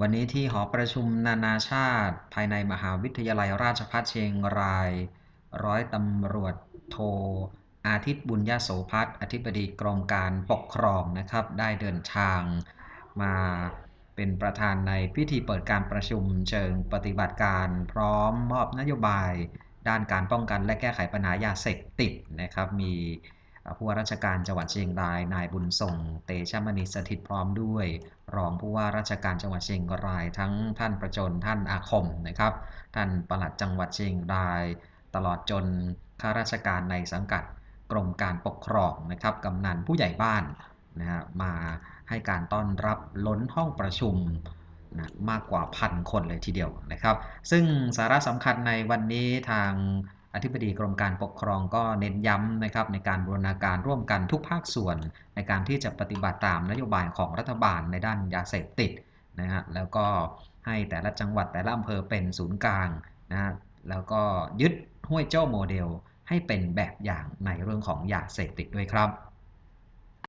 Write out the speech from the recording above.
วันนี้ที่หอประชุมนานาชาติ ภายในมหาวิทยาลัยราชภัฏเชียงราย ร้อยตำรวจโท อาทิตย์บุญญาโสพัฒน์อธิบดีกรมการปกครองนะครับ ได้เดินทางมาเป็นประธานในพิธีเปิดการประชุมเชิงปฏิบัติการพร้อมมอบนโยบาย ด้านการป้องกันและแก้ไขปัญหายาเสพติดนะครับ มี ผู้ว่าราชการจังหวัดเชียงราย นายบุญส่ง เตชะมณีสถิตพร้อมด้วย รองผู้ว่าราชการจังหวัดเชียงราย ทั้งท่านประจนท่านอาคมนะครับ ท่านปลัดจังหวัดเชียงราย ตลอดจนข้าราชการในสังกัดกรมการปกครองนะครับกำนันผู้ใหญ่บ้านนะฮะมาให้การต้อนรับล้นห้องประชุมนะมากกว่าพันคนเลยทีเดียวนะครับ ซึ่งสาระสำคัญในวันนี้ทาง อธิบดีกรมการปกครองก็เน้นย้ำนะครับในการบูรณาการร่วมกันทุกภาคส่วน ในการที่จะปฏิบัติตามนโยบายของรัฐบาลในด้านยาเสพติดนะฮะแล้วก็ให้แต่ละจังหวัดแต่ละอำเภอเป็นศูนย์กลางนะฮะแล้วก็ยึดห้วยเจ้าโมเดลให้เป็นแบบอย่างในเรื่องของยาเสพติดด้วยครับ